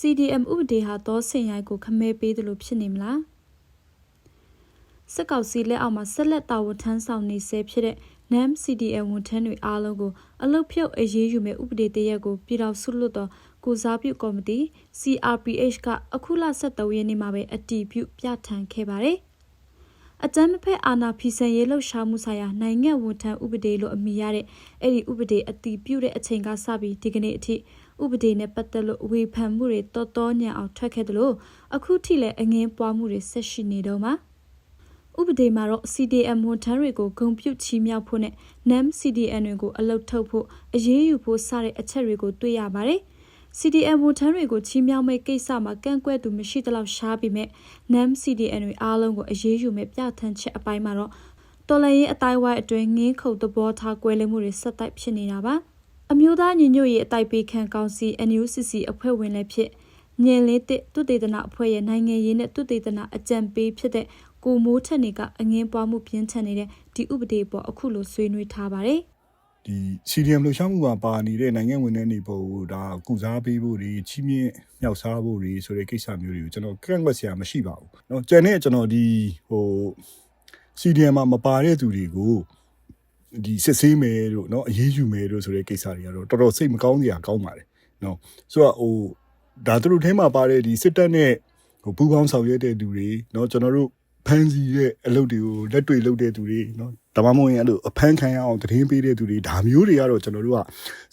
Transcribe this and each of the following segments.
CDM ဥပဒေဟာသောဆင်ရိုက်ကိုခမဲပေးတယ်လို့ဖြစ်နေမလားစက်ကောက်စီလက်အောက်မှာဆက်လက်တာဝန်ထမ်းဆောင်နေဆဲဖြစ်တဲ့ NAM CDM ဝန်ထမ်းတွေအားလုံးကိုအလုတ်ဖြုတ်အရေးယူမဲ့ဥပဒေတရက်ကိုပြည်တော်စုလွတ်တော်ကိုစားပြုကော်မတီ CRPH ကအခုလ23ရက်နေ့မှာပဲအတည်ပြုပြဋ္ဌာန်းခဲ့ပါတယ်။အကြမ်းမဖက်အာဏာဖီဆန်ရေးလှုပ်ရှားမှုဆိုင်ရာနိုင်ငံဝန်ထမ်းဥပဒေလို့အမည်ရတဲ့အဲ့ဒီဥပဒေအတည်ပြုတဲ့အချိန်ကစပြီးဒီကနေ့အထိ ဥပဒေနဲ့ပတ်သက်လို့ဝေဖန်မှုတွေတော်တော်ညံအောင်ထွက်ခဲ့တယ်လို့အခုထိလည်းအငင်းပွားမှုတွေဆက်ရှိနေတော့မှာဥပဒေမှာတော့ CDM ဝန်ထမ်းတွေကိုဂုံပြုတ်ချီးမြှောက်ဖို့နဲ့ NAM CDN တွေကိုအလုတ်ထုတ်ဖို့အရေးယူဖို့စတဲ့အချက်တွေကိုတွေ့ရပါတယ်။ CDM ဝန်ထမ်းတွေကိုချီးမြှောက်မဲ့ကိစ္စမှာကန့်ကွက်သူမရှိသလောက်ရှားပေမဲ့ NAM CDN တွေအားလုံးကိုအရေးယူမဲ့ပြဋ္ဌာန်းချက်အပိုင်းမှာတော့တော်လှန်ရေးအတိုင်းဝိုင်းအတွင်းငင်းခုန်သဘောထားကွဲလွဲမှုတွေဆက်တိုက်ဖြစ်နေတာပါ။ အမျိုးသားညီညွတ်ရေးအတိုက်ပေးခံကောင်စီ NUCC အဖွဲ့ဝင်လည်းဖြစ်ညင်လေးတစ်တုတေသနာအဖွဲ့ရဲ့နိုင်ငံရေးနဲ့တုတေသနာအကြံပေးဖြစ်တဲ့ကိုမိုးထက်နေကအငင်းပွားမှုပြင်းထန်နေတဲ့ဒီဥပဒေပေါ်အခုလိုဆွေးနွေးထားပါတယ် ဒီ CDM လှူရှားမှုမှာပါနေတဲ့နိုင်ငံဝင်တဲ့နေပေါ်ကိုဒါကုစားပေးဖို့တွေချီးမြှင့်မြောက်စားဖို့တွေဆိုတဲ့ကိစ္စမျိုးတွေကိုကျွန်တော်ကန့်ကွက်စရာမရှိပါဘူးเนาะကျန်တဲ့ကျွန်တော်ဒီဟို CDM မှာမပါတဲ့သူတွေကို ဒီစစ်ဆေးမယ်လို့เนาะအရေးယူမယ်လို့ဆိုတဲ့ကိစ္စတွေကတော့တော်တော်စိတ်မကောင်းစရာကောင်းပါတယ်เนาะဆိုတော့ဟိုဒါသူတို့ထဲမှာပါတဲ့ဒီစစ်တပ်နဲ့ဟိုပူးပေါင်းဆောင်ရွက်တဲ့သူတွေเนาะကျွန်တော်တို့ဖန်စီတဲ့အလုပ်တွေကိုလက်တွေ့လုပ်တဲ့သူတွေเนาะဒါမှမဟုတ်ရင်အဲ့လိုအဖမ်းခံရအောင်သတင်းပေးတဲ့သူတွေဒါမျိုးတွေကတော့ကျွန်တော်တို့က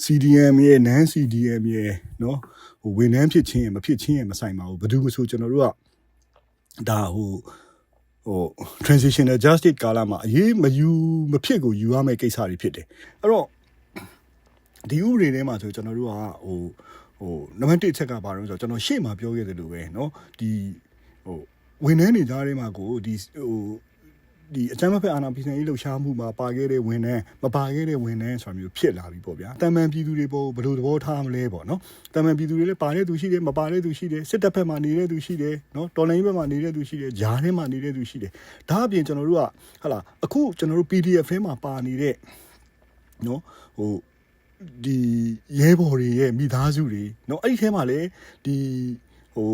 CDM ရဲ့ non CDM ရဲ့เนาะဟိုဝန်ထမ်းဖြစ်ချင်းရဲ့မဖြစ်ချင်းရဲ့မဆိုင်ပါဘူးဘယ်သူမှဆိုကျွန်တော်တို့ကဒါဟို ဟို transitional justice ကာလမှာအရေးမယူမဖြစ်ကိုယူရမယ့်ကိစ္စတွေဖြစ်တယ်အဲ့တော့ဒီဥပဒေထဲမှာဆိုကျွန်တော်တို့ကဟိုဟိုနံပါတ်1အချက်ကဘာလို့ဆိုတော့ကျွန်တော်ရှေ့မှာပြောခဲ့တယ်လို့ပဲเนาะဒီဟိုဝန်ထမ်းတွေကြားထဲမှာကိုဒီဟို ဒီအချမ်းမဖက်အာဏာပြည်ဆိုင်ရေးလှုပ်ရှားမှုမှာပါခဲ့တဲ့ဝင်တဲ့မပါခဲ့တဲ့ဝင်တဲ့ဆိုတာမျိုးဖြစ်လာပြီပေါ့ဗျာ။တမန်ပြည်သူတွေပေါ့ဘယ်လိုသဘောထားမလဲပေါ့နော်။တမန်ပြည်သူတွေလည်းပါတဲ့သူရှိတယ်မပါတဲ့သူရှိတယ်စစ်တပ်ဘက်မှာနေတဲ့သူရှိတယ်နော်တော်လိုင်းဘက်မှာနေတဲ့သူရှိတယ်ဂျားထဲမှာနေတဲ့သူရှိတယ်။ဒါအပြင်ကျွန်တော်တို့ကဟလာအခုကျွန်တော်တို့ PDF ထဲမှာပါနေတဲ့နော်ဟိုဒီရဲဘော်တွေရဲ့မိသားစုတွေနော်အဲ့ဒီထဲမှာလည်းဒီဟို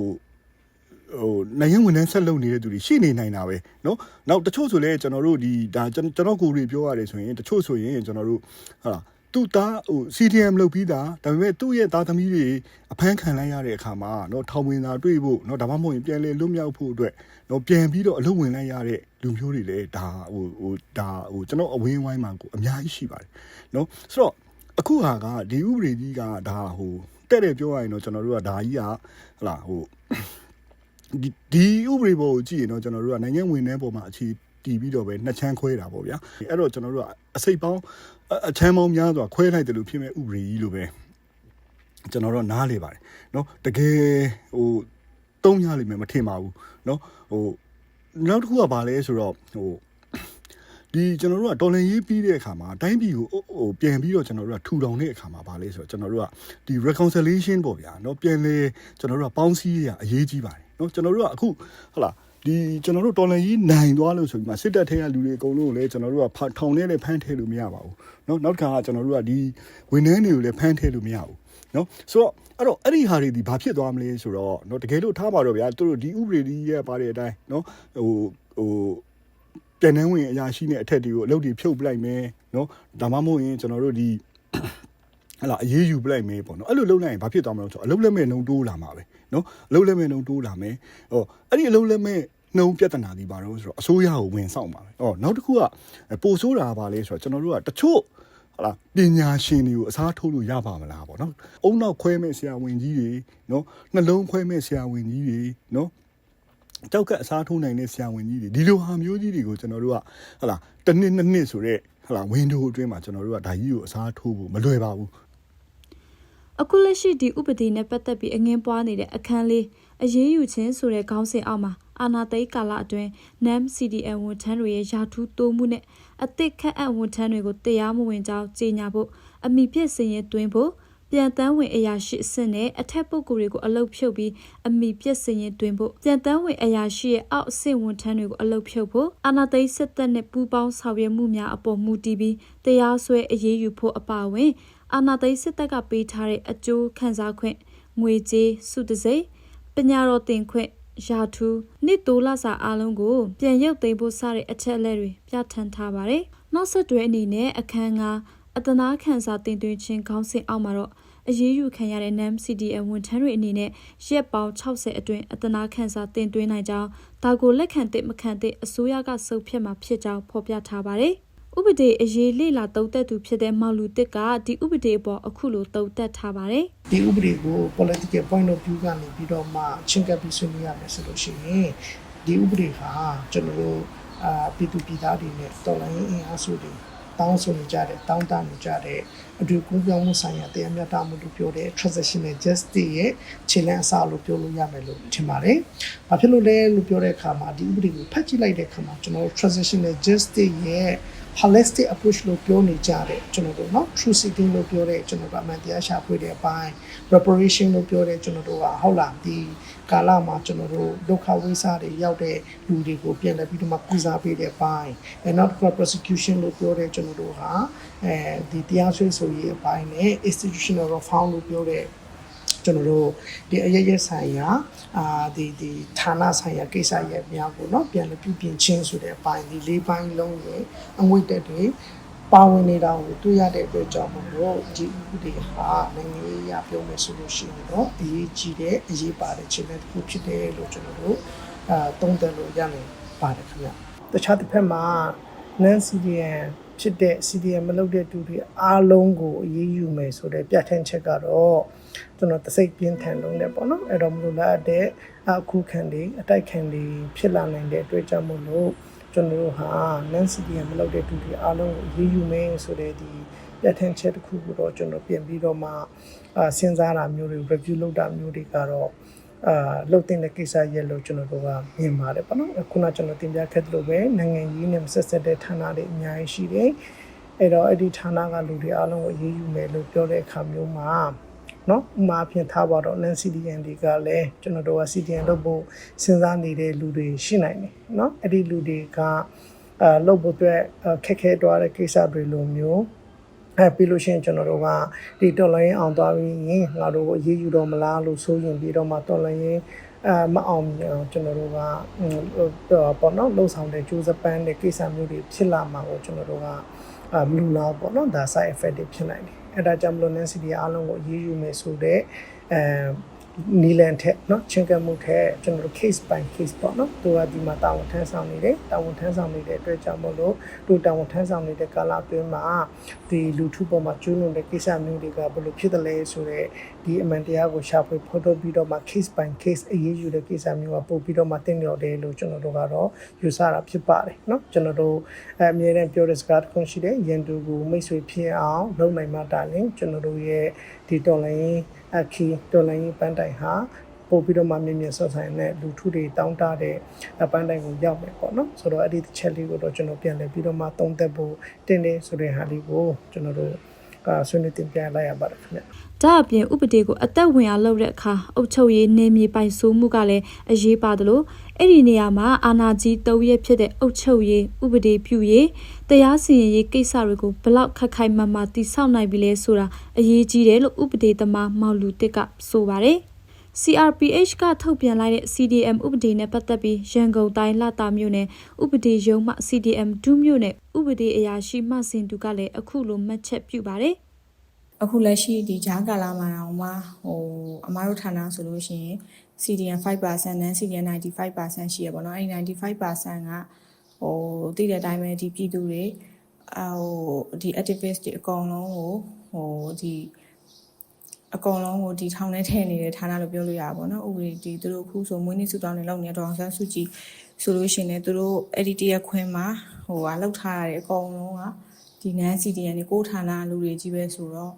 ဟိုနိုင်ငံဝန်ထမ်းဆက်လုပ်နေတဲ့သူတွေရှိနေနိုင်တာပဲเนาะနောက်တချို့ဆိုလဲကျွန်တော်တို့ဒီဒါကျွန်ကျွန်တော်ကိုယ်တွေပြောရတယ်ဆိုရင်တချို့ဆိုရင်ကျွန်တော်တို့ဟာသူ့သားဟို CDM လုပ်ပြီးသားဒါပေမဲ့သူ့ရဲ့သားသမီးတွေအဖမ်းခံလိုက်ရတဲ့အခါမှာเนาะထောင်ဝင်သာတွေ့ဖို့เนาะဒါမှမဟုတ်ရင်ပြန်လဲလွတ်မြောက်ဖို့အတွက်เนาะပြန်ပြီးတော့အလုပ်ဝင်လိုက်ရတဲ့လူမျိုးတွေလည်းဒါဟိုဟိုဒါဟိုကျွန်တော်အဝင်းဝိုင်းမှာကိုအများကြီးရှိပါတယ်เนาะဆိုတော့အခုဟာကဒီဥပဒေကြီးကဒါဟိုတဲ့တယ်ပြောရရင်တော့ကျွန်တော်တို့ကဒါကြီးကဟလာဟို ဒီဒီဥပဒေပေါ်ကိုကြည့်ရင်တော့ကျွန်တော်တို့ကနိုင်ငံဝင်တဲ့ပုံမှာအခြေတည်ပြီးတော့ပဲနှစ်ချမ်းခွဲတာပေါ့ဗျာအဲ့တော့ကျွန်တော်တို့ကအစိတ်ပေါင်းအချမ်းပေါင်းများစွာခွဲလိုက်တယ်လို့ဖြစ်မဲ့ဥပဒေကြီးလိုပဲကျွန်တော်တို့နားလေပါတယ်เนาะတကယ်ဟိုတုံးရလိမ့်မယ်မထင်ပါဘူးเนาะဟိုနောက်တစ်ခုကဘာလဲဆိုတော့ဟိုဒီကျွန်တော်တို့ကတော်လန်ရေးပြီးတဲ့အခါမှာတိုင်းပြည်ကိုဟိုပြန်ပြီးတော့ကျွန်တော်တို့ကထူထောင်တဲ့အခါမှာဗာလဲဆိုတော့ကျွန်တော်တို့ကဒီ reconciliation ပေါ့ဗျာเนาะပြန်လေကျွန်တော်တို့ကပေါင်းစည်းရအရေးကြီးပါတယ် เนาะကျွန်တော်တို့ကအခုဟုတ်လားဒီကျွန်တော်တို့တော်လန်ကြီးနိုင်သွားလို့ဆိုပြီးမှစစ်တပ်ထဲကလူတွေအကုန်လုံးကိုလည်းကျွန်တော်တို့ကထောင်ထဲနဲ့ဖမ်းထဲလို့မရပါဘူးเนาะနောက်တစ်ခါကကျွန်တော်တို့ကဒီဝန်ထမ်းတွေကိုလည်းဖမ်းထဲလို့မရဘူးเนาะဆိုတော့အဲ့တော့အဲ့ဒီဟာတွေဒီဘာဖြစ်သွားမလဲဆိုတော့เนาะတကယ်လို့ထားပါတော့ဗျာသူတို့ဒီဥပဒေကြီးရဲ့ပါတဲ့အတိုင်းเนาะဟိုဟိုပြန်နှန်းဝင်အရာရှိတဲ့အထက်တွေကိုအလုပ်တွေဖြုတ်ပလိုက်မယ်เนาะဒါမှမဟုတ်ရင်ကျွန်တော်တို့ဒီ ဟလာအေးယူပလိုက်မယ်ပေါ့နော်အဲ့လိုလုပ်လိုက်ရင်ဘာဖြစ်သွားမလဲဆိုတော့အလုပ်လက်မဲ့နှုံတိုးလာမှာပဲနော်အလုပ်လက်မဲ့နှုံတိုးလာမယ်ဟောအဲ့ဒီအလုပ်လက်မဲ့နှုံပြဿနာဒီပါတော့ဆိုတော့အစိုးရကိုဝင်ဆောင်ပါပဲ။အော်နောက်တစ်ခုကပိုဆိုးတာကပါလဲဆိုတော့ကျွန်တော်တို့ကတချို့ဟာလားပညာရှင်တွေကိုအစားထိုးလို့ရပါမလားပေါ့နော်။အုံနောက်ခွဲမဲ့ဆရာဝန်ကြီးတွေနော်နှလုံးခွဲမဲ့ဆရာဝန်ကြီးတွေနော်ကြောက်ကအစားထိုးနိုင်တဲ့ဆရာဝန်ကြီးတွေဒီလိုဟာမျိုးကြီးတွေကိုကျွန်တော်တို့ကဟာလားတစ်နှစ်နှစ်နှစ်ဆိုတော့ဟာလားဝင်းဒိုအတွင်းမှာကျွန်တော်တို့ကဒါကြီးကိုအစားထိုးဖို့မလွယ်ပါဘူး အခုလက်ရှိဒီဥပဒေနဲ့ပတ်သက်ပြီးအငင်းပွားနေတဲ့အခန်းလေးအရေးယူခြင်းဆိုတဲ့ခေါင်းစဉ်အောက်မှာအာနာသိကာလအတွင်း NAM CDN ဝန်ထမ်းတွေရဲ့ယာထူးတိုးမှုနဲ့အသစ်ခန့်အပ်ဝန်ထမ်းတွေကိုတရားမဝင်ကြောင်းကြေညာဖို့အမိပြည့်စင်ရင်တွင်ဖို့ပြန်တန်းဝင်အရာရှိအဆင့်နဲ့အထက်ပုဂ္ဂိုလ်တွေကိုအလုတ်ဖြုတ်ပြီးအမိပြည့်စင်ရင်တွင်ဖို့ပြန်တန်းဝင်အရာရှိရဲ့အောက်အဆင့်ဝန်ထမ်းတွေကိုအလုတ်ဖြုတ်ဖို့အာနာသိစစ်တပ်နဲ့ပူးပေါင်းဆောင်ရွက်မှုများအပေါ်မူတည်ပြီးတရားစွဲအရေးယူဖို့အပါအဝင် အာဏာသိမ်းစစ်တပ်ကပေးထားတဲ့အကျိုးခံစားခွင့်ငွေကြေးစုတစိမ့်ပညာတော်သင်ခွင့်ယာထူးနှစ်တိုးလစာအလုံးကို ပြန်ရုပ်သိမ်းဖို့စတဲ့အချက်အလက်တွေပြဋ္ဌာန်းထားပါတယ်။နောက်ဆက်တွဲအနေနဲ့အခန်းကအတနာခန်းစာတင်သွင်းခြင်းခေါင်းစဉ်အောက်မှာတော့အရေးယူခံရတဲ့ NAM CDM ဝန်ထမ်းတွေအနေနဲ့ရက်ပေါင်း60အတွင်းအတနာခန်းစာတင်သွင်းနိုင်ကြောင်းဒါကိုလက်ခံသင့်မခံသင့်အစိုးရကစုပ်ဖြတ်မှာဖြစ်ကြောင်းဖော်ပြထားပါတယ်။ ဥပဒေအရေးလေလာတုံးသက်သူဖြစ်တဲ့မောင်လူတစ်ကဒီဥပဒေအပေါ်အခုလိုတုံးသက်ထားပါတယ်။ဒီဥပဒေကို political point of view ကနေပြီးတော့မှချင်းကပ်ပြီးဆွေးနွေးရမယ်ဆိုလို့ရှိရင်ဒီဥပဒေဟာကျွန်တော်တို့အာပြည်သူပြည်သားတွေနဲ့တော်လိုင်းအင်အားစုတွေတောင်းဆိုနေကြတဲ့တောင်းတနေကြတဲ့အတူကူးပြောင်းမှုဆိုင်ရာတရားမျှတမှုလို့ပြောတဲ့ transitional justice ရဲ့ခြေလှမ်းအစလို့ပြောလို့ရမယ်လို့ထင်ပါတယ်။ဘာဖြစ်လို့လဲလို့ပြောတဲ့အခါမှာဒီဥပဒေကိုဖတ်ကြည့်လိုက်တဲ့အခါမှာကျွန်တော်တို့ transitional justice ရဲ့ holistic approach လို့ပြောနေကြတဲ့ကျွန်တော်တို့เนาะ true seeking လို့ပြောတဲ့ကျွန်တော်တို့အမှန်တရားရှာဖွေတဲ့အပိုင်း reparation လို့ပြောတဲ့ကျွန်တော်တို့ကဟုတ်လားဒီကာလမှာကျွန်တော်တို့ဒုက္ခဝိစာတွေရောက်တဲ့လူတွေကိုပြန်လည်ပြီးတော့မှကုစားပေးတဲ့အပိုင်းအဲနောက်တစ်ခုက prosecution လို့ပြောတဲ့ကျွန်တော်တို့ဟာအဲဒီတရားစွဲဆိုရေးအပိုင်းနဲ့ institutional reform လို့ပြောတဲ့ ကျွန်တော်တို့ဒီအရရဆိုင်ရာအာဒီဒီဌာနဆိုင်ရာကိစ္စရဲ့များကိုเนาะပြန်လည်ပြုပြင်ချင်းဆိုတဲ့အပိုင်းဒီလေးပိုင်းလုံးရဲ့အငွေတက်တွေပါဝင်နေတာကိုတွေ့ရတဲ့အတွက်ကြောင့်မို့လို့ဒီဥပဒေဟာနိုင်ငံရေးအရပြောမယ်ဆိုလို့ရှိရင်တော့အရေးကြီးတဲ့အရေးပါတဲ့ခြေလှမ်းတစ်ခုဖြစ်တယ်လို့ကျွန်တော်တို့အာသုံးသပ်လို့ရနိုင်ပါတယ်ခင်ဗျတခြားတစ်ဖက်မှာ non CDN ဖြစ်တဲ့ CDN မလုပ်တဲ့သူတွေအားလုံးကိုအရေးယူမယ်ဆိုတဲ့ပြဋ္ဌာန်းချက်ကတော့ ကျွန်တော်တစိတ်ပြင်းထန်လုံးနဲ့ပေါ့နော်အဲ့တော့မလို့လားတဲ့အခုခံတွေအတိုက်ခံတွေဖြစ်လာနိုင်တဲ့အတွက်ကြောင့်မို့လို့ကျွန်တော်တို့ဟာ non CDN မလုပ်တဲ့သူတွေအားလုံးကိုအရေးယူမယ်ဆိုတဲ့ဒီပြဋ္ဌာန်းချက်တစ်ခုကိုတော့ကျွန်တော်ပြင်ပြီးတော့မှအာစဉ်းစားတာမျိုးတွေ review လုပ်တာမျိုးတွေကတော့အာလှုပ်တင်တဲ့ကိစ္စရဲ့လို့ကျွန်တော်တို့ကမြင်ပါတယ်ပေါ့နော်ခုနကျွန်တော်တင်ပြခဲ့သလိုပဲနိုင်ငံရေးနဲ့ဆက်ဆက်တဲ့ဌာနတွေအများကြီးရှိတယ်အဲ့တော့အဲ့ဒီဌာနကလူတွေအားလုံးကိုအရေးယူမယ်လို့ပြောတဲ့အခါမျိုးမှာ နော်ဥမာအဖြစ်ထားပါတော့ NCDN တွေကလည်းကျွန်တော်တို့က CDN လုပ်ဖို့စဉ်းစားနေတဲ့လူတွေရှိနိုင်တယ်နော်အဲ့ဒီလူတွေကအာလုပ်ဖို့အတွက်ခက်ခဲသွားတဲ့ကိစ္စတွေလိုမျိုးအဲပြီးလို့ရှိရင်ကျွန်တော်တို့ကဒီတော်လိုင်းအောင်သွားပြီးရင်ငါတို့ကိုအရေးယူတော့မလားလို့ဆိုရင်ပြီးတော့မှတော်လိုင်းရင်အဲမအောင်မြင်အောင်ကျွန်တော်တို့ကဟိုပေါ့နော်လှုပ်ဆောင်တဲ့ကျိုးစပန်းတဲ့ကိစ္စမျိုးတွေဖြစ်လာမှာကိုကျွန်တော်တို့ကအမလူလားပေါ့နော်ဒါ side effect တွေဖြစ်နိုင်တယ် အဲဒါကြောင့်မလို့ Nancy ဒီအားလုံးကိုအရေးယူမယ်ဆိုတော့အဲ နီလန်ထက်เนาะချင်းကမှုထက်ကျွန်တော်တို့ case by case ပေါ့เนาะသူကဒီမှာတာဝန်ထမ်းဆောင်နေတယ်တာဝန်ထမ်းဆောင်နေတဲ့အတွက်ကြောင့်မလို့သူတာဝန်ထမ်းဆောင်နေတဲ့ကာလအတွင်းမှာဒီလူထုပေါ်မှာကျူးလွန်တဲ့ကိစ္စမျိုးတွေကဘယ်လိုဖြစ်တယ်လဲဆိုတော့ဒီအမှန်တရားကိုရှာဖွေဖော်ထုတ်ပြီးတော့မှ case by case အရေးယူတဲ့ကိစ္စမျိုးကပို့ပြီးတော့မှတင်လျော်တယ်လို့ကျွန်တော်တို့ကတော့ယူဆတာဖြစ်ပါတယ်เนาะကျွန်တော်တို့အအမြဲတမ်းပြောတဲ့စကားတစ်ခုရှိတယ်ရန်သူကိုမိတ်ဆွေဖြစ်အောင်လုပ်နိုင်မှတာလင်ကျွန်တော်တို့ရဲ့ဒီတော်လိုင်း အခီတော်လိုင်းပန်းတိုင်ဟာပို့ပြီးတော့မှမြင်မြင်ဆော့ဆိုင်နဲ့လူထုတွေတောင်းတတဲ့အပန်းတိုင်ကိုရောက်မယ်ပေါ့နော်ဆိုတော့အဲ့ဒီတစ်ချက်လေးကိုတော့ကျွန်တော်ပြန်လည်ပြီးတော့မှသုံးသပ်ဖို့တင်တယ်ဆိုတဲ့ဟာလေးကိုကျွန်တော်တို့အာ ဆွေးနွေးတင်ပြလိုက်ရပါတယ်ခင်ဗျဒါအပြင်ဥပဒေကိုအသက်ဝင်အောင်လုပ်တဲ့အခါအုပ်ချုပ်ရေးနေမြေပိုင်ဆိုးမှုကလည်းအရေးပါတယ်လို့အဲ့ဒီနေရာမှာအာဏာကြီးတုံးရက်ဖြစ်တဲ့အုပ်ချုပ်ရေးဥပဒေပြုရေးတရားစီရင်ရေးကိစ္စတွေကိုဘလောက်ခက်ခိုင်မာမာတိဆောက်နိုင်ပြီလဲဆိုတာအရေးကြီးတယ်လို့ဥပဒေသမားမောင်လူတစ်ကဆိုပါတယ် CRPH ကထုတ်ပြန်လိုက်တဲ့ CDM ဥပဒေနဲ့ပတ်သက်ပြီးရန်ကုန်တိုင်းလတာမြို့နယ်ဥပဒေရုံးမှ CDM ဒုမြို့နယ်ဥပဒေအရာရှိမှစင်သူကလည်းအခုလိုမှတ်ချက်ပြုပါတယ်အခုလက်ရှိဒီဂျားကာလာမှာတော့မှဟိုအမားတို့ဌာနဆိုလို့ရှိရင် CDN 5%နဲ့ CDN 95%ရှိရပါတော့အဲ့ဒီ95%ကဟိုသိတဲ့အတိုင်းပဲဒီပြည်သူတွေအဟိုဒီ activist တွေအကုန်လုံးကိုဟိုဒီ အကုန်လုံးကိုဒီထောင်ထဲထည့်နေတဲ့ဌာနလို့ပြောလို့ရတာပေါ့နော်ဥပဒေဒီသူတို့ခုဆိုမွေးနေ့စုတောင်းနေလောက်နေတော့ဆန်းစုကြည်ဆိုလို့ရှိရင်လည်းသူတို့ edit ရခွင့်မှာဟိုဟာလောက်ထားရတယ်အကုန်လုံးကဒီ nan CDN ကိုဌာနလူတွေကြီးပဲဆိုတော့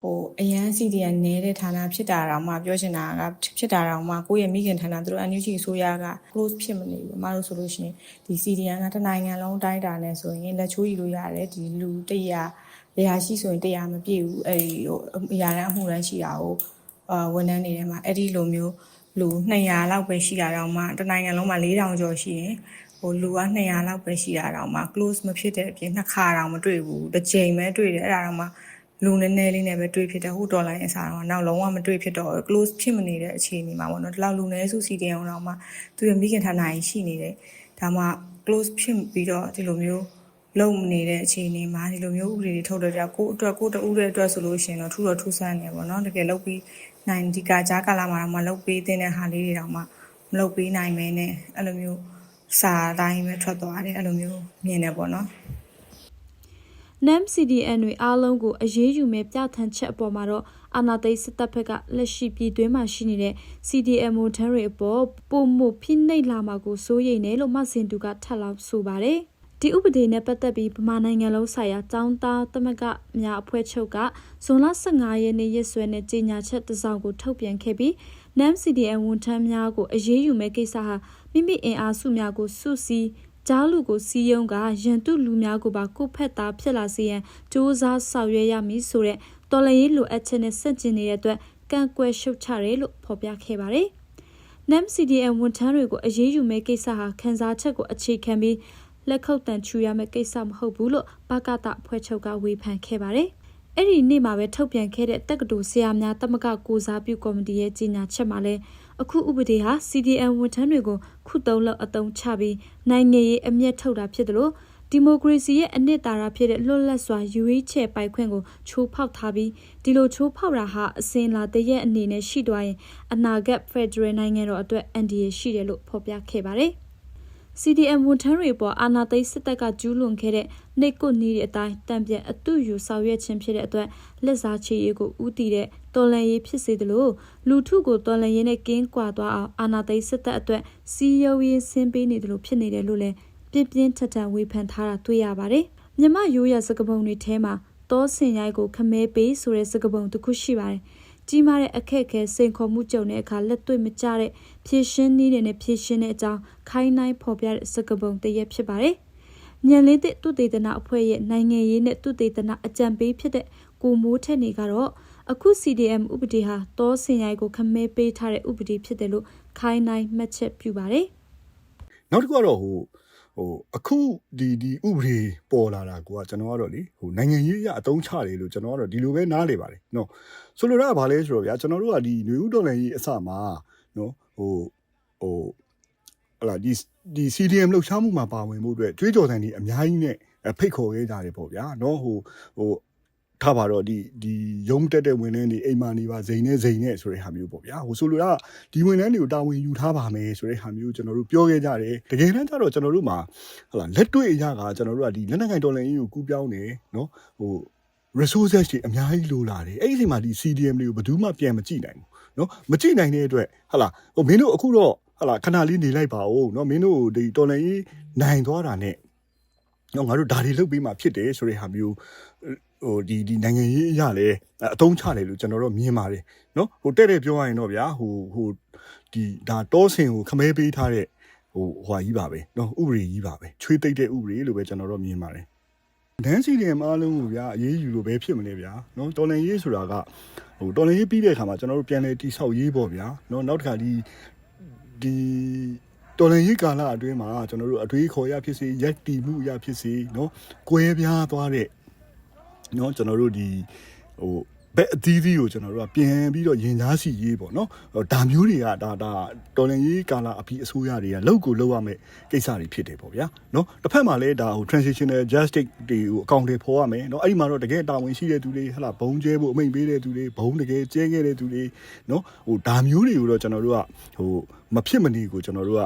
ဟိုအရန် CDN နေတဲ့ဌာနဖြစ်တာတော့မှပြောချင်တာကဖြစ်တာတော့မှကိုယ့်ရဲ့မိခင်ဌာနသူတို့ NUG ဆိုရက close ဖြစ်မနေဘူးမမတို့ဆိုလို့ရှိရင်ဒီ CDN ကတနိုင်ငံလုံးတိုင်းတာနဲ့ဆိုရင်လက်ချိုးယူလို့ရတယ်ဒီလူ100 100ရှိဆိုရင်100မပြည့်ဘူးအဲ့ဒီဟိုအရာတန်းအမှုတန်းရှိတာကိုအာဝန်ထမ်းတွေထဲမှာအဲ့ဒီလိုမျိုးလူ200လောက်ပဲရှိတာတောင်မှတစ်နိုင်ငံလုံးမှာ4000ကျော်ရှိရင်ဟိုလူက200လောက်ပဲရှိတာတောင်မှ close မဖြစ်တဲ့အပြင်နှစ်ခါတောင်မတွေ့ဘူးတစ်ချိန်ပဲတွေ့တယ်အဲ့ဒါတောင်မှလူနည်းနည်းလေးနဲ့ပဲတွေ့ဖြစ်တယ်ဟိုဒေါ်လာရဲ့အစားတော့နောက်လုံးဝမတွေ့ဖြစ်တော့ close ဖြစ်မနေတဲ့အခြေအနေမှာပေါ့နော်ဒီလောက်လူနည်းစု CDN အောင်မှသူရဲ့မိခင်ဌာနကြီးရှိနေတယ်ဒါမှ close ဖြစ်ပြီးတော့ဒီလိုမျိုး လုံမနေတဲ့အခြေအနေမှာဒီလိုမျိုးဥပဒေတွေထုတ်တော့ကြကိုယ့်အတွက်ကိုယ့်တူတဲ့အတွက်ဆိုလို့ရှိရင်တော့ထူတော့ထူဆန်းနေပေါ့နော်တကယ်လုတ်ပြီးနိုင်ဒီကကြားကာလမှာတော့မလုတ်ပေးတဲ့ဟာလေးတွေတော့မှမလုတ်ပေးနိုင်မဲနဲ့အဲ့လိုမျိုးစာတိုင်းပဲထွက်သွားတယ်အဲ့လိုမျိုးမြင်နေပေါ့နော် NAM CDN တွေအားလုံးကိုအရေးယူမဲ့ပြဋ္ဌာန်းချက်အပေါ်မှာတော့အာနာသိန်းစစ်တပ်ဘက်ကလက်ရှိပြည်တွင်းမှာရှိနေတဲ့ CDM ဝန်ထမ်းတွေအပေါ်ပုံမှုဖိနှိပ်လာမှာကိုစိုးရိမ်တယ်လို့မဆင်တူကထပ်လောက်ဆိုပါတယ်။ ဒီဥပဒေနဲ့ပတ်သက်ပြီးဗမာနိုင်ငံလုံးဆိုင်ရာចောင်းသားသမဂ္ဂများအဖွဲ့ချုပ်ကဇွန်လ15ရက်နေ့ရက်စွဲနဲ့ကြေညာချက်တစ်စောင်ကိုထုတ်ပြန်ခဲ့ပြီး NAM CDM ဝန်ထမ်းများကိုအရေးယူမဲ့ကိစ္စဟာမိမိအင်အားစုများကိုစုစည်းကြားလူကိုစီယုံကရန်တုလူများကိုပါကိုဖက်သားဖြစ်လာစေရန်စ조사ဆောင်ရွက်ရမည်ဆိုတဲ့တော်လှန်ရေးလိုအပ်ချက်နဲ့ဆက်ကျင်နေတဲ့အတွက်ကန့်ကွက်ရှုတ်ချတယ်လို့ဖော်ပြခဲ့ပါတယ်။ NAM CDM ဝန်ထမ်းတွေကိုအရေးယူမဲ့ကိစ္စဟာခန်းစားချက်ကိုအခြေခံပြီး လက်ခုပ်တန်ချူရမယ့်ကိစ္စမဟုတ်ဘူးလို့ဘကတအဖွဲ့ချုပ်ကဝေဖန်ခဲ့ပါတယ်။အဲ့ဒီနေ့မှာပဲထုတ်ပြန်ခဲ့တဲ့တက္ကသိုလ်ဆရာများတမကကိုစားပြုကော်မတီရဲ့ကြီးညာချက်မှာလဲအခုဥပဒေဟာ CDM ဝန်ထမ်းတွေကိုခုတုံးလောက်အတုံးချပြီးနိုင်ငံရေးအမျက်ထုတ်တာဖြစ်တယ်လို့ဒီမိုကရေစီရဲ့အနှစ်သာရဖြစ်တဲ့လွတ်လပ်စွာယူရေးချေပိုက်ခွင့်ကိုချိုးဖောက်ထားပြီးဒီလိုချိုးဖောက်တာဟာအစင်လာတရက်အနေနဲ့ရှိသွားရင်အနာဂတ်ဖက်ဒရယ်နိုင်ငံတော်အတွက်အန်ဒီရရှိတယ်လို့ဖော်ပြခဲ့ပါတယ်။ CDM ဝန်ထမ်းတွေပေါ်အာနာသိန်းစစ်တပ်ကကျူးလွန်ခဲ့တဲ့နှိတ်ကွနီးတဲ့အတိုင်းတံပြန်အတူယူဆောင်ရွက်ခြင်းဖြစ်တဲ့အတွက်လက်စားချေရေးကိုဥတီတဲ့တော်လန်ရေးဖြစ်စေတယ်လို့လူထုကိုတော်လန်ရေးနဲ့ကင်းကွာသွားအောင်အာနာသိန်းစစ်တပ်အတွက်စီယုံရေးဆင်းပေးနေတယ်လို့ဖြစ်နေတယ်လို့လည်းပြင်းပြင်းထန်ထန်ဝေဖန်ထားတာတွေ့ရပါတယ်။မြမရိုးရစကပုံတွေထဲမှာတောစင်ရိုက်ကိုခမဲပေးဆိုတဲ့စကပုံတစ်ခုရှိပါတယ်။ ကြီးမားတဲ့အခက်အခဲစိန်ခေါ်မှုကြုံတဲ့အခါလက်တွေ့မကျတဲ့ဖြည့်ရှင်းနည်းတွေနဲ့ဖြည့်ရှင်းတဲ့အကြောင်းခိုင်းနိုင်ဖော်ပြတဲ့စကားပုံတစ်ရက်ဖြစ်ပါတယ်။ညံလေးတဲ့သူတေသနာအဖွဲ့ရဲ့နိုင်ငံရေးနဲ့သူတေသနာအကြံပေးဖြစ်တဲ့ကိုမိုးထက်နေကတော့အခု CDM ဥပဒေဟာတောစင်ရိုက်ကိုခမဲပေးထားတဲ့ဥပဒေဖြစ်တယ်လို့ခိုင်းနိုင်မှတ်ချက်ပြုပါတယ်။နောက်တစ်ခုကတော့ဟို ဟိုအခုဒီဒီဥပဒေပေါ်လာတာကိုကကျွန်တော်ကတော့လေဟိုနိုင်ငံရေးအရအတုံးချတယ်လို့ကျွန်တော်ကတော့ဒီလိုပဲနားလေပါတယ်နော်ဆိုလိုတာကဘာလဲဆိုတော့ဗျာကျွန်တော်တို့ကဒီຫນွေဥတော်လည်းရေးအစမှာနော်ဟိုဟိုဟလာဒီဒီ CDM လှုပ်ရှားမှုမှာပါဝင်မှုအတွက်ကြွေးကြော်တိုင်းဒီအများကြီးနဲ့ဖိတ်ခေါ်ခဲ့ကြတယ်ပေါ့ဗျာနော်ဟိုဟို ထားပါတော့ဒီဒီရုံးတက်တဲ့ဝင်နေနေအိမ်မာနေပါဇိန်နဲ့ဇိန်နဲ့ဆိုတဲ့ဟာမျိုးပေါ့ဗျာဟိုဆိုလိုတာဒီဝင်နှန်းတွေကိုတာဝန်ယူထားပါမယ်ဆိုတဲ့ဟာမျိုးကျွန်တော်တို့ပြောခဲ့ကြတယ်တကယ်တမ်းကျတော့ကျွန်တော်တို့မှာဟလာလက်တွေ့အရာကကျွန်တော်တို့ကဒီလက်နက်ကိုင်တော်လှန်ရေးကိုကူးပြောင်းနေနော်ဟို resources တွေအများကြီးလိုလာတယ်အဲ့ဒီအချိန်မှာဒီ CDM တွေကိုဘယ်သူမှပြန်မကြည့်နိုင်ဘူးနော်မကြည့်နိုင်တဲ့အတွက်ဟလာဟိုမင်းတို့အခုတော့ဟလာခဏလေးနေလိုက်ပါဦးနော်မင်းတို့ဒီတော်လှန်ရေးနိုင်သွားတာနဲ့နော်ငါတို့ဒါတွေလုပ်ပြီးမှဖြစ်တယ်ဆိုတဲ့ဟာမျိုး ဟိုဒီဒီနိုင်ငံရေးအရာလဲအတုံးချတယ်လို့ကျွန်တော်တို့မြင်ပါတယ်နော်ဟိုတဲ့တဲ့ပြောရရင်တော့ဗျာဟိုဟိုဒီဒါတောဆင်ကိုခမဲပေးထားတဲ့ဟိုဟွာကြီးပါပဲနော်ဥပဒေကြီးပါပဲချွေးသိပ်တဲ့ဥပဒေလို့ပဲကျွန်တော်တို့မြင်ပါတယ်ဒန်းစီတယ်မအားလုံးကိုဗျာအေးအေးယူလို့ပဲဖြစ်မလဲဗျာနော်တော်လန်ရေးဆိုတာကဟိုတော်လန်ရေးပြီးတဲ့အခါမှာကျွန်တော်တို့ပြန်လဲတိဆောက်ရေးပေါ့ဗျာနော်နောက်တစ်ခါဒီဒီတော်လန်ရေးကာလအတွင်းမှာကျွန်တော်တို့အတွေးခေါ်ရဖြစ်စေရက်တီမှုရဖြစ်စေနော်ကွဲပြားသွားတဲ့ เนาะကျွန်တော်တို့ဒီဟိုဘက်အသီးသီးကိုကျွန်တော်တို့ကပြန်ပြီးတော့ရင်သားစီရေးပေါ့နော်ဒါမျိုးတွေကဒါဒါတော်လန်ရေးကာလာအပြီးအစိုးရတွေကလောက်ကိုလောက်ရမယ်ကိစ္စတွေဖြစ်တယ်ပေါ့ဗျာနော်တစ်ဖက်မှာလည်းဒါဟို transitional justice တွေကိုအကောင့်တွေဖော်ရမယ်နော်အဲ့ဒီမှာတော့တကယ်တာဝန်ရှိတဲ့သူတွေဟလာဘုံကျဲဖို့အမိန့်ပေးတဲ့သူတွေဘုံတကယ်ကျဲခဲ့တဲ့သူတွေနော်ဟိုဒါမျိုးတွေကိုတော့ကျွန်တော်တို့ကဟိုမဖြစ်မနေကိုကျွန်တော်တို့က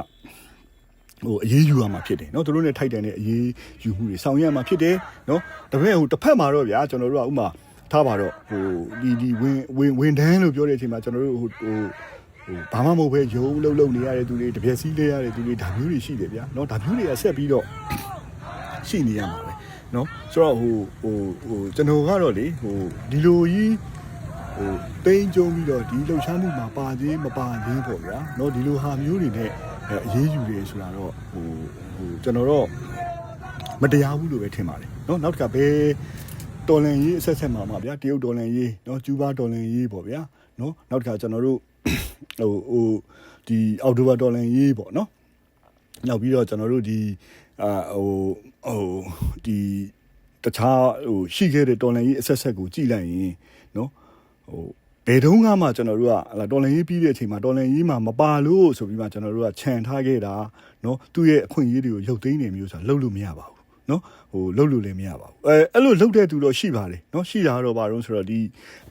ဟိုအရေးယူရမှာဖြစ်တယ်เนาะတို့နဲ့ထိုက်တန်တဲ့အရေးယူမှုတွေဆောင်ရွက်ရမှာဖြစ်တယ်เนาะတပည့်ဟိုတစ်ဖက်မှာတော့ဗျာကျွန်တော်တို့ကဥမာထားပါတော့ဟိုဒီဒီဝင်ဝင်ဝင်တန်းလို့ပြောတဲ့အချိန်မှာကျွန်တော်တို့ဟိုဟိုဟိုဘာမှမဟုတ်ပဲရုံးလုံးလုံးနေရတဲ့သူတွေတပြက်စီးလေးရတဲ့သူတွေဒါမျိုးတွေရှိတယ်ဗျာเนาะဒါမျိုးတွေကဆက်ပြီးတော့ရှိနေရမှာပဲเนาะဆိုတော့ဟိုဟိုဟိုကျွန်တော်ကတော့လေဟိုဒီလိုကြီးဟိုတိမ့်ကြုံပြီးတော့ဒီလှုပ်ရှားမှုမှာပါခြင်းမပါခြင်းပေါ့ဗျာเนาะဒီလိုဟာမျိုးတွေနဲ့ အဲအရေးယူတယ်ဆိုတာတော့ဟိုဟိုကျွန်တော်တော့မတရားဘူးလို့ပဲထင်ပါတယ်เนาะနောက်တစ်ခါပဲတော်လန်ရေးအဆက်ဆက်မှာပါဗျာတရုတ်တော်လန်ရေးเนาะကျူးဘာတော်လန်ရေးပေါ့ဗျာเนาะနောက်တစ်ခါကျွန်တော်တို့ဟိုဟိုဒီအော်တိုဘာတော်လန်ရေးပေါ့เนาะနောက်ပြီးတော့ကျွန်တော်တို့ဒီအာဟိုဟိုဒီ တခြားဟိုရှိခဲ့တဲ့တော်လန်ရေးအဆက်ဆက်ကိုကြည်လိုက်ရင်နော်ဟို ဘယ်တုန်းကမှကျွန်တော်တို့ကဟလာတော်လန်ရေးပြီးတဲ့အချိန်မှာတော်လန်ရေးမှာမပါလို့ဆိုပြီးမှကျွန်တော်တို့ကခြံထားခဲ့တာနော်သူ့ရဲ့အခွင့်အရေးတွေကိုရုပ်သိမ်းနေမျိုးဆိုတာလုပ်လို့မရပါဘူးနော်ဟိုလုပ်လို့လည်းမရပါဘူးအဲအဲ့လိုလုပ်တဲ့သူတော့ရှိပါတယ်နော်ရှိတာတော့ဘာလို့ဆိုတော့ဒီ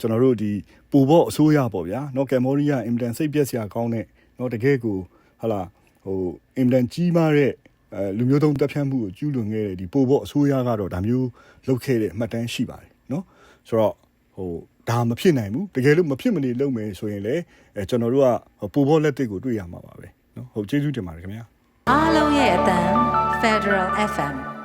ကျွန်တော်တို့ဒီပူဘော့အစိုးရပေါ့ဗျာနော်ကမ်ဘောဒီးယားအင်မတန်စိတ်ပြက်စရာကောင်းတဲ့နော်တကယ်ကိုဟလာဟိုအင်မတန်ကြီးမားတဲ့အဲလူမျိုးတုံးတပ်ဖြတ်မှုကိုကျူးလွန်ခဲ့တဲ့ဒီပိုဘော့အစိုးရကတော့ဒါမျိုးလုပ်ခဲ့တဲ့မှတ်တမ်းရှိပါတယ်နော်ဆိုတော့ဟို ဒါမဖြစ်နိုင်ဘူးတကယ်လို့မဖြစ်မနေလုပ်မယ်ဆိုရင်လည်းအဲကျွန်တော်တို့ကပိုဘော့လက်တစ်ကိုတွေ့ရမှာပါပဲနော်ဟုတ်ကျေးဇူးတင်ပါတယ်ခင်ဗျာအားလုံးရဲ့အတန် Federal FM